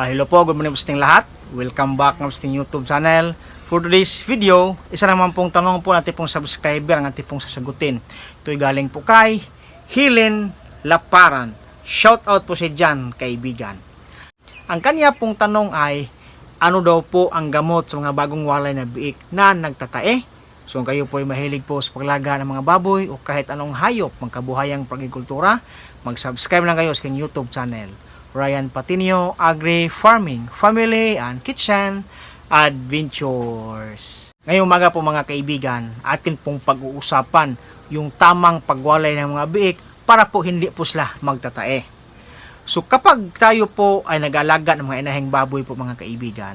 Ah, hello po, good morning po sa lahat. Welcome back ng ating YouTube channel. For today's video, isa naman pong tanong po natin pong subscriber ang ating pong sasagutin. Ito'y galing po kay Helen Laparan. Shout out po si Jan, kaibigan. Ang kanya pong tanong ay, ano daw po ang gamot sa mga bagong walay na biik na nagtatae? So kung kayo po ay mahilig po sa paglaga ng mga baboy o kahit anong hayop magkabuhayang pagkikultura, mag-subscribe lang kayo sa YouTube channel. Ryan Patinio Agri Farming, Family and Kitchen Adventures. Ngayong umaga po mga kaibigan, atin pong pag-uusapan yung tamang pagwalay ng mga biik para po hindi po sila magtatae. So kapag tayo po ay nag-alaga ng mga inahing baboy po mga kaibigan,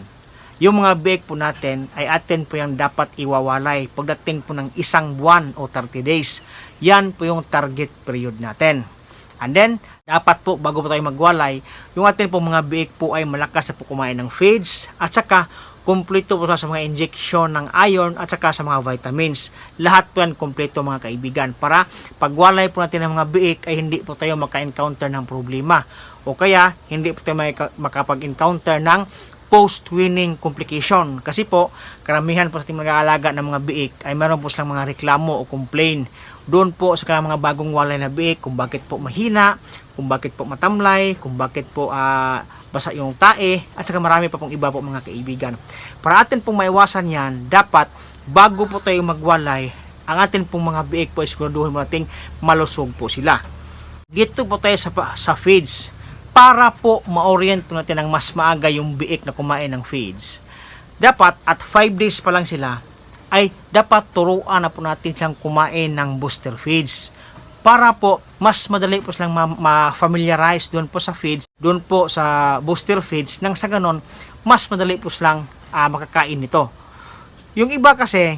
yung mga biik po natin ay atin po yung dapat iwawalay pagdating po ng isang buwan o 30 days. Yan po yung target period natin. And then, dapat po bago po tayo magwalay, yung atin po mga biik po ay malakas sa po kumain ng feeds at saka kumpleto po sa mga injection ng iron at saka sa mga vitamins. Lahat po yan kumpleto mga kaibigan para pagwalay po natin ng mga biik ay hindi po tayo maka-encounter ng problema o kaya hindi po tayo maka- makapag-encounter ng post-winning complication. Kasi po, karamihan po sa ating mag-aalaga ng mga biik ay meron po silang mga reklamo o complain. Doon po sa kanilang mga bagong walay na biik kung bakit po mahina, kung bakit po matamlay, kung bakit po ah, basa yung tae, at saka marami pa pong iba po mga kaibigan. Para atin pong maiwasan yan, dapat bago po tayo magwalay, ang atin pong mga biik po ay siguraduhin mo nating malusog po sila. Dito po tayo sa, sa feeds para po ma-orient natin ang mas maaga yung biik na kumain ng feeds. Dapat at 5 days pa lang sila ay dapat turuan na po natin siyang kumain ng booster feeds para po mas madali po silang ma- ma-familiarize doon po sa feeds, doon po sa booster feeds nang sa ganon mas madali po silang ah, makakain nito. Yung iba kasi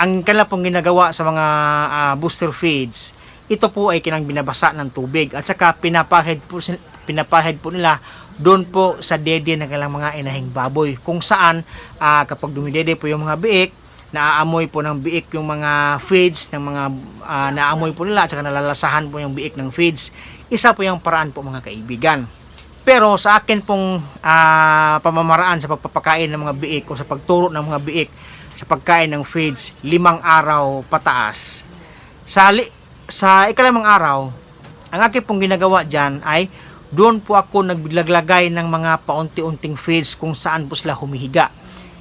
ang kanila pong ginagawa sa mga ah, booster feeds, ito po ay kinang binabasa ng tubig at saka pinapahid po, pinapahid po nila doon po sa dede ng kanilang mga inahing baboy. Kung saan ah, kapag dumidede po yung mga biik naaamoy po ng biik yung mga feeds ng mga ah, naamoy po nila at saka nalalasahan po yung biik ng feeds. Isa po yung paraan po mga kaibigan. Pero sa akin pong ah, pamamaraan sa pagpapakain ng mga biik o sa pagturo ng mga biik sa pagkain ng feeds limang araw pataas. Sa li- sa ikalimang araw ang akin pong ginagawa dyan ay doon po ako naglaglagay ng mga paunti-unting feeds kung saan po sila humihiga.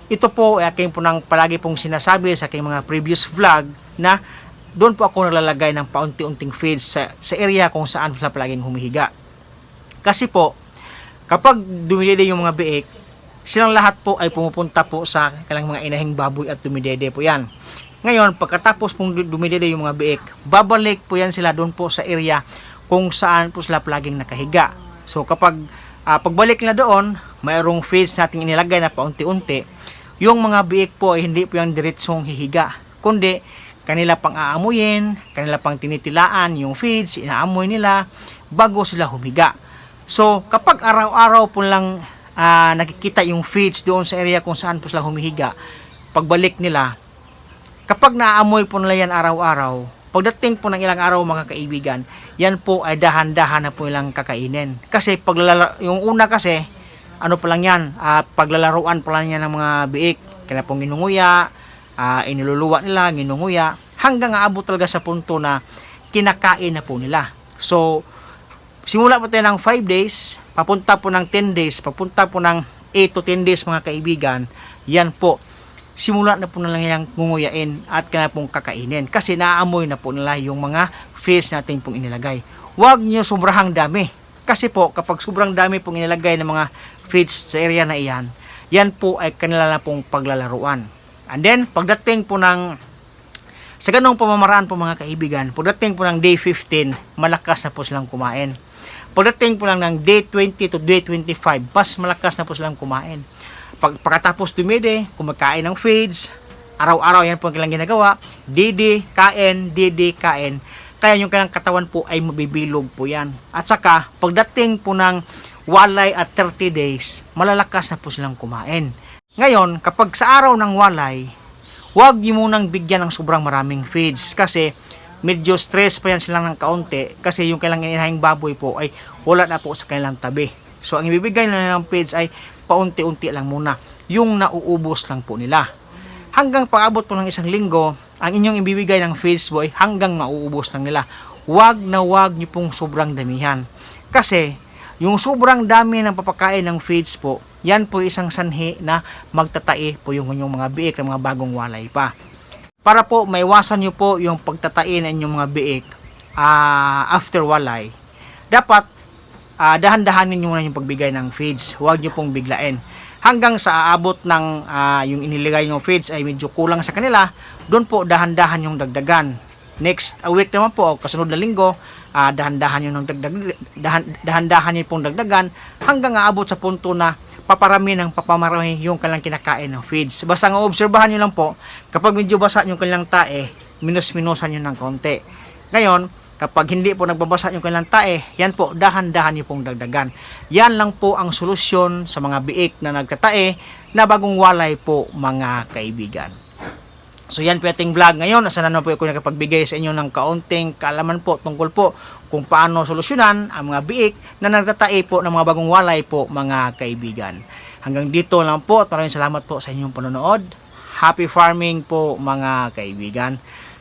Ito po ay aking po nang palagi pong sinasabi sa aking mga previous vlog na doon po ako naglalagay ng paunti-unting feeds sa, sa area kung saan sila palaging humihiga. Kasi po, kapag dumidede yung mga biik, silang lahat po ay pumupunta po sa kanilang mga inahing baboy at dumidede po yan. Ngayon, pagkatapos pong dumidede yung mga biik, babalik po yan sila doon po sa area kung saan po sila palaging nakahiga. So kapag ah, pagbalik na doon, mayroong feeds nating inilagay na paunti-unti, yung mga biik po ay hindi po yung diretsong hihiga, kundi kanila pang aamuyin, kanila pang tinitilaan yung feeds, inaamoy nila bago sila humiga. So kapag araw-araw po lang ah, nakikita yung feeds doon sa area kung saan po sila humihiga, pagbalik nila, kapag naaamoy po nila yan araw-araw, pagdating po ng ilang araw mga kaibigan, yan po ay dahan-dahan na po ilang kakainin. Kasi paglala, yung una kasi, ano pa lang yan, ah, paglalaruan pa lang yan ng mga biik. Kaya pong ginunguya, ah, iniluluwa nila, ginunguya, hanggang aabot talaga sa punto na kinakain na po nila. So, simula po tayo ng 5 days, papunta po ng 10 days, papunta po ng 8 to 10 days mga kaibigan, yan po, simula na po nila yung ngunguyain at kaya pong kakainin kasi naaamoy na po nila yung mga fish natin pong inilagay. Huwag nyo sobrang dami kasi po kapag sobrang dami pong inilagay ng mga feeds sa area na iyan, yan po ay kanila na pong paglalaruan. And then, pagdating po ng sa ganong pamamaraan po mga kaibigan, pagdating po ng day 15, malakas na po silang kumain. Pagdating po lang ng day 20 to day 25, mas malakas na po silang kumain. Pag, pagkatapos dumide, kumakain ng feeds, araw-araw yan po ang kailang ginagawa, didi, kain, didi, kain. Kaya yung kailang katawan po ay mabibilog po yan. At saka, pagdating po ng walay at 30 days, malalakas na po silang kumain. Ngayon, kapag sa araw ng walay, huwag niyo munang bigyan ng sobrang maraming feeds kasi medyo stress pa yan sila ng kaunti kasi yung kailang inahing baboy po ay wala na po sa kanilang tabi. So ang ibibigay nila ng feeds ay paunti-unti lang muna. Yung nauubos lang po nila. Hanggang pag-abot po ng isang linggo, ang inyong ibibigay ng feeds po ay hanggang mauubos lang nila. Huwag na huwag nyo pong sobrang damihan. Kasi yung sobrang dami ng papakain ng feeds po, yan po isang sanhi na magtatae po yung inyong mga biik ng mga bagong walay pa. Para po maiwasan nyo po yung pagtatae ng inyong mga biik ah, after walay, dapat ah, dahan-dahanin nyo muna yung pagbigay ng feeds. Huwag nyo pong biglain. Hanggang sa aabot ng ah, yung iniligay yung feeds ay medyo kulang sa kanila, doon po dahan-dahan yung dagdagan. Next a week naman po, o kasunod na linggo, ah, dahan-dahan yung ng dagdag, dahan, dahan-dahan yung pong dagdagan hanggang aabot sa punto na paparami ng papamarami yung kanilang kinakain ng feeds. Basta nga obserbahan nyo lang po, kapag medyo basa yung kanilang tae, minus-minusan nyo ng konti. Ngayon, kapag hindi po nagbabasa yung kanilang tae, yan po, dahan-dahan nyo pong dagdagan. Yan lang po ang solusyon sa mga biik na nagkatae na bagong walay po mga kaibigan. So yan po ating vlog ngayon. Sana naman po ako nakapagbigay sa inyo ng kaunting kaalaman po tungkol po kung paano solusyonan ang mga biik na nagtatae po ng mga bagong walay po mga kaibigan. Hanggang dito lang po at maraming salamat po sa inyong panonood. Happy farming po mga kaibigan.